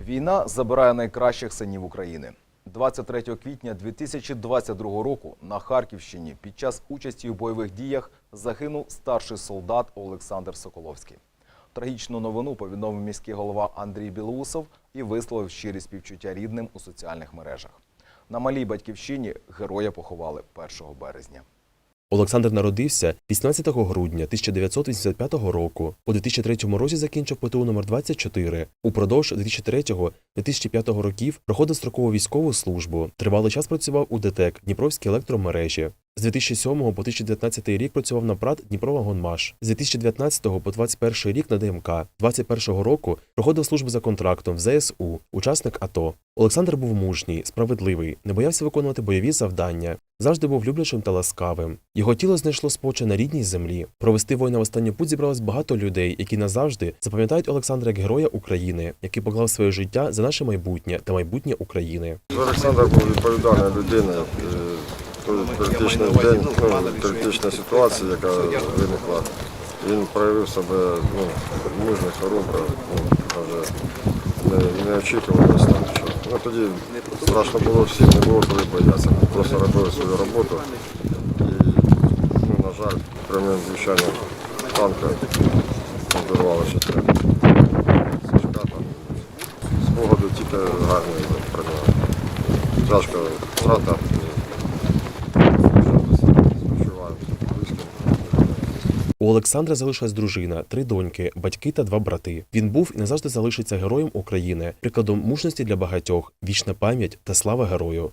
Війна забирає найкращих синів України. 23 квітня 2022 року на Харківщині під час участі у бойових діях загинув старший солдат Олександр Соколовський. Трагічну новину повідомив міський голова Андрій Білоусов і висловив щирі співчуття рідним у соціальних мережах. На малій батьківщині героя поховали 1 березня. Олександр народився 18 грудня 1985 року. У 2003 році закінчив ПТУ номер 24 Упродовж 2003-2005 років проходив строкову військову службу. Тривалий час працював у ДТЕК Дніпровській електромережі. З 2007 по 2019 рік працював на ПРАТ Дніпровагонмаш. З 2019 по 2021 рік на ДМК. 2021 року проходив службу за контрактом в ЗСУ, учасник АТО. Олександр був мужній, справедливий, не боявся виконувати бойові завдання, завжди був люблячим та ласкавим. Його тіло знайшло спочи на рідній землі. Провести воїна в останню путь зібралось багато людей, які назавжди запам'ятають Олександра як героя України, який поклав своє життя за наше майбутнє та майбутнє України. Олександр був відповідальною людиною. Критичний день, ну, критична ситуація, яка виникла, він проявив себе ну, мужньо, хоробро, ну, навіть не, не там нічого. Ну, тоді страшно було всім, не було коли боятися. Просто робили свою роботу. І, ну, на жаль, крім звичайно танка вбивало ще треба. Тільки гарні нього. Тяжка втрата. У Олександра залишилась дружина, три доньки, батьки та два брати. Він був і назавжди залишиться героєм України, прикладом мужності для багатьох, вічна пам'ять та слава герою.